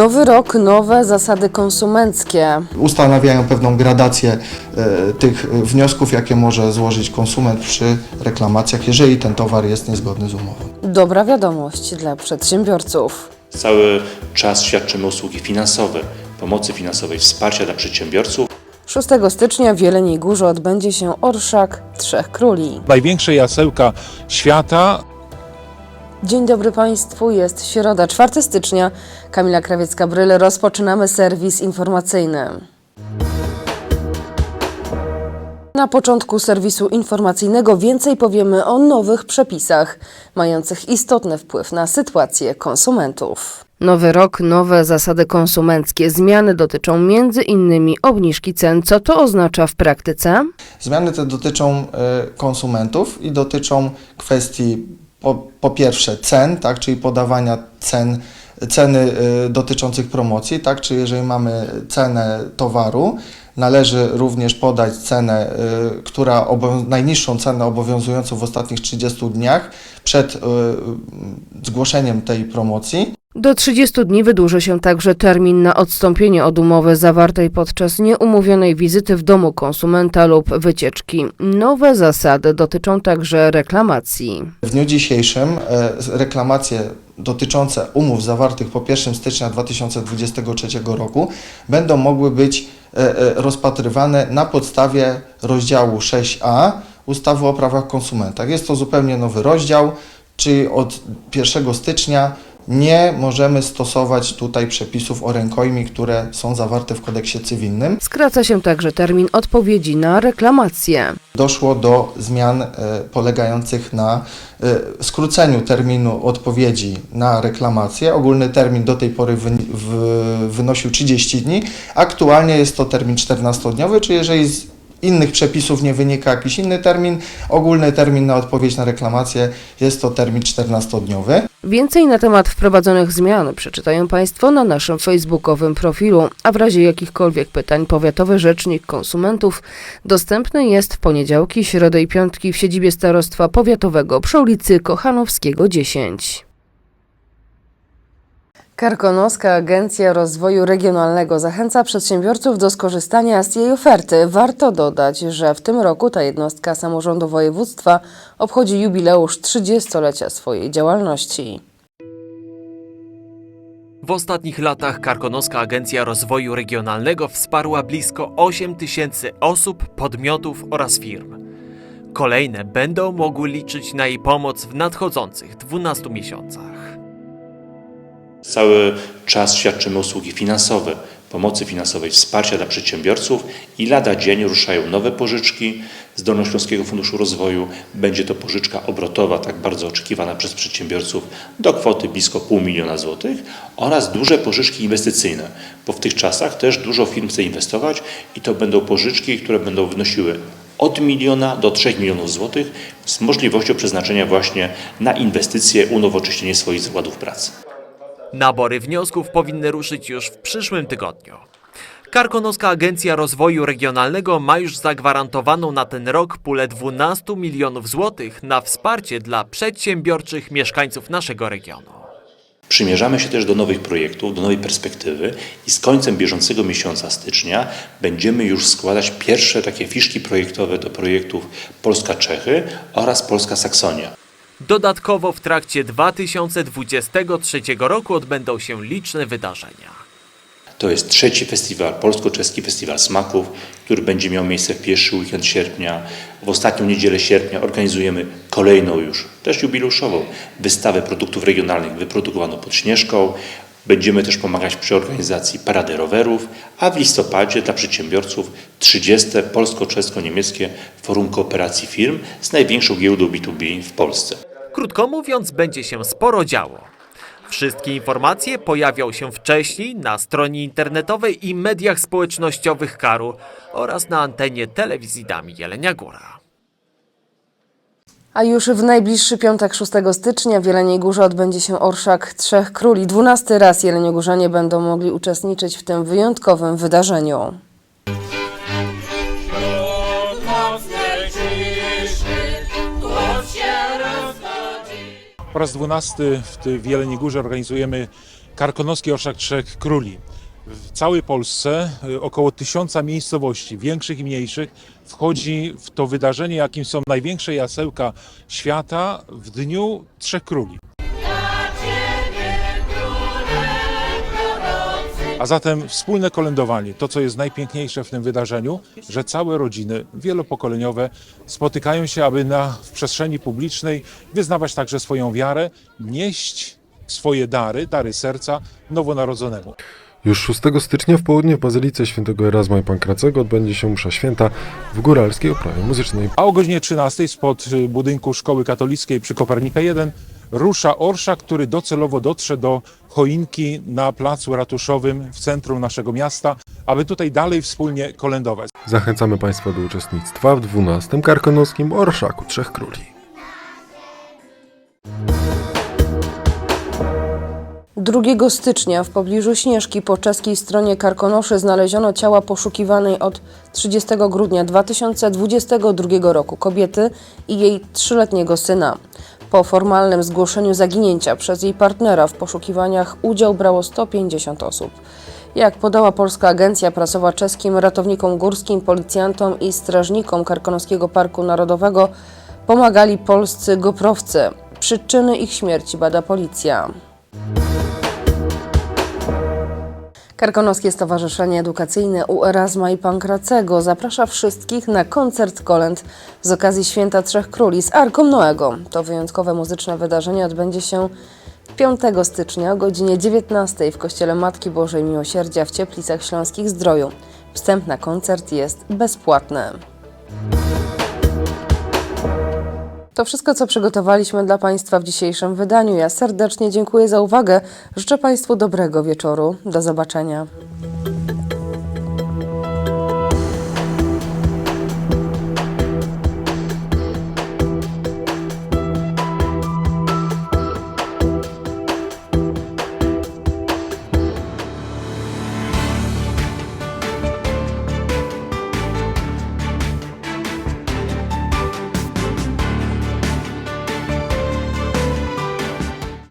Nowy rok, nowe zasady konsumenckie. Ustanawiają pewną gradację e, tych wniosków, jakie może złożyć konsument przy reklamacjach, jeżeli ten towar jest niezgodny z umową. Dobra wiadomość dla przedsiębiorców. Cały czas świadczymy usługi finansowe, pomocy finansowej, wsparcia dla przedsiębiorców. 6 stycznia w Jeleniej Górze odbędzie się Orszak Trzech Króli. największe jasełka świata. Dzień dobry Państwu, jest środa 4 stycznia. Kamila Krawiecka-Bryle, rozpoczynamy serwis informacyjny. Na początku serwisu informacyjnego więcej powiemy o nowych przepisach, mających istotny wpływ na sytuację konsumentów. Nowy rok, nowe zasady konsumenckie. Zmiany dotyczą między innymi obniżki cen. Co to oznacza w praktyce? Zmiany te dotyczą e, konsumentów i dotyczą kwestii po, po pierwsze cen, tak, czyli podawania cen, ceny e, dotyczących promocji, tak, czyli jeżeli mamy cenę towaru, należy również podać cenę, e, która najniższą cenę obowiązującą w ostatnich 30 dniach przed e, zgłoszeniem tej promocji. Do 30 dni wydłuży się także termin na odstąpienie od umowy zawartej podczas nieumówionej wizyty w domu konsumenta lub wycieczki. Nowe zasady dotyczą także reklamacji. W dniu dzisiejszym e, reklamacje dotyczące umów zawartych po 1 stycznia 2023 roku będą mogły być e, e, rozpatrywane na podstawie rozdziału 6a ustawy o prawach konsumentach. Jest to zupełnie nowy rozdział, czyli od 1 stycznia nie możemy stosować tutaj przepisów o rękojmi, które są zawarte w kodeksie cywilnym. Skraca się także termin odpowiedzi na reklamację. doszło do zmian e, polegających na e, skróceniu terminu odpowiedzi na reklamację. Ogólny termin do tej pory wynosił 30 dni. Aktualnie jest to termin 14-dniowy, czy jeżeli z innych przepisów nie wynika jakiś inny termin, ogólny termin na odpowiedź na reklamację jest to termin 14-dniowy. Więcej na temat wprowadzonych zmian przeczytają Państwo na naszym facebookowym profilu, a w razie jakichkolwiek pytań Powiatowy Rzecznik Konsumentów dostępny jest w poniedziałki, środę i piątki w siedzibie Starostwa Powiatowego przy ulicy Kochanowskiego 10. Karkonoska Agencja Rozwoju Regionalnego zachęca przedsiębiorców do skorzystania z jej oferty. Warto dodać, że w tym roku ta jednostka samorządu województwa obchodzi jubileusz 30-lecia swojej działalności. W ostatnich latach Karkonoska Agencja Rozwoju Regionalnego wsparła blisko 8 tysięcy osób, podmiotów oraz firm. Kolejne będą mogły liczyć na jej pomoc w nadchodzących 12 miesiącach. Cały czas świadczymy usługi finansowe, pomocy finansowej, wsparcia dla przedsiębiorców i lada dzień ruszają nowe pożyczki z Dolnośląskiego Funduszu Rozwoju. Będzie to pożyczka obrotowa, tak bardzo oczekiwana przez przedsiębiorców, do kwoty blisko pół miliona złotych oraz duże pożyczki inwestycyjne, bo w tych czasach też dużo firm chce inwestować i to będą pożyczki, które będą wynosiły od miliona do 3 milionów złotych z możliwością przeznaczenia właśnie na inwestycje, unowocześnienie swoich zakładów pracy. Nabory wniosków powinny ruszyć już w przyszłym tygodniu. Karkonoska Agencja Rozwoju Regionalnego ma już zagwarantowaną na ten rok pulę 12 milionów złotych na wsparcie dla przedsiębiorczych mieszkańców naszego regionu. Przymierzamy się też do nowych projektów, do nowej perspektywy i z końcem bieżącego miesiąca stycznia będziemy już składać pierwsze takie fiszki projektowe do projektów Polska-Czechy oraz Polska-Saksonia. Dodatkowo w trakcie 2023 roku odbędą się liczne wydarzenia. To jest trzeci festiwal, Polsko-Czeski Festiwal Smaków, który będzie miał miejsce w pierwszy weekend sierpnia. W ostatnią niedzielę sierpnia organizujemy kolejną już, też jubileuszową, wystawę produktów regionalnych wyprodukowaną pod Śnieżką. Będziemy też pomagać przy organizacji Parady Rowerów, a w listopadzie dla przedsiębiorców 30. Polsko-Czesko-Niemieckie Forum Kooperacji Firm z największą giełdą B2B w Polsce. Krótko mówiąc, będzie się sporo działo. Wszystkie informacje pojawią się wcześniej na stronie internetowej i mediach społecznościowych Karu oraz na antenie telewizji Dami Jelenia Góra. A już w najbliższy piątek 6 stycznia w Jeleniej Górze odbędzie się Orszak Trzech Króli. Dwunasty raz Jeleniogórzanie będą mogli uczestniczyć w tym wyjątkowym wydarzeniu. ciszy, rozchodzi. Po raz 12 w, ty- w Jeleniej Górze organizujemy Karkonoski Orszak Trzech Króli. W całej Polsce y, około tysiąca miejscowości, większych i mniejszych, wchodzi w to wydarzenie, jakim są największe jasełka świata w Dniu Trzech Króli. A zatem wspólne kolędowanie, to co jest najpiękniejsze w tym wydarzeniu, że całe rodziny wielopokoleniowe spotykają się, aby na, w przestrzeni publicznej wyznawać także swoją wiarę, nieść swoje dary, dary serca nowonarodzonemu. Już 6 stycznia w południe w Bazylice Świętego Erasma i Pankracego odbędzie się msza święta w Góralskiej Oprawie Muzycznej. A o godzinie 13 spod y, budynku Szkoły Katolickiej przy Kopernika 1 rusza orszak, który docelowo dotrze do choinki na placu ratuszowym w centrum naszego miasta, aby tutaj dalej wspólnie kolędować. Zachęcamy Państwa do uczestnictwa w 12. Karkonoskim Orszaku Trzech Króli. 2 stycznia w pobliżu Śnieżki po czeskiej stronie Karkonoszy znaleziono ciała poszukiwanej od 30 grudnia 2022 roku kobiety i jej trzyletniego syna. Po formalnym zgłoszeniu zaginięcia przez jej partnera w poszukiwaniach udział brało 150 osób. Jak podała Polska Agencja Prasowa czeskim ratownikom górskim, policjantom i strażnikom Karkonoskiego Parku Narodowego pomagali polscy goprowcy. Przyczyny ich śmierci bada policja. Karkonoskie Stowarzyszenie Edukacyjne u Erasma i Pankracego zaprasza wszystkich na koncert kolęd z okazji Święta Trzech Króli z Arką Noego. To wyjątkowe muzyczne wydarzenie odbędzie się 5 stycznia o godzinie 19 w Kościele Matki Bożej Miłosierdzia w Cieplicach Śląskich Zdroju. Wstęp na koncert jest bezpłatny. To wszystko, co przygotowaliśmy dla Państwa w dzisiejszym wydaniu. Ja serdecznie dziękuję za uwagę. Życzę Państwu dobrego wieczoru. Do zobaczenia.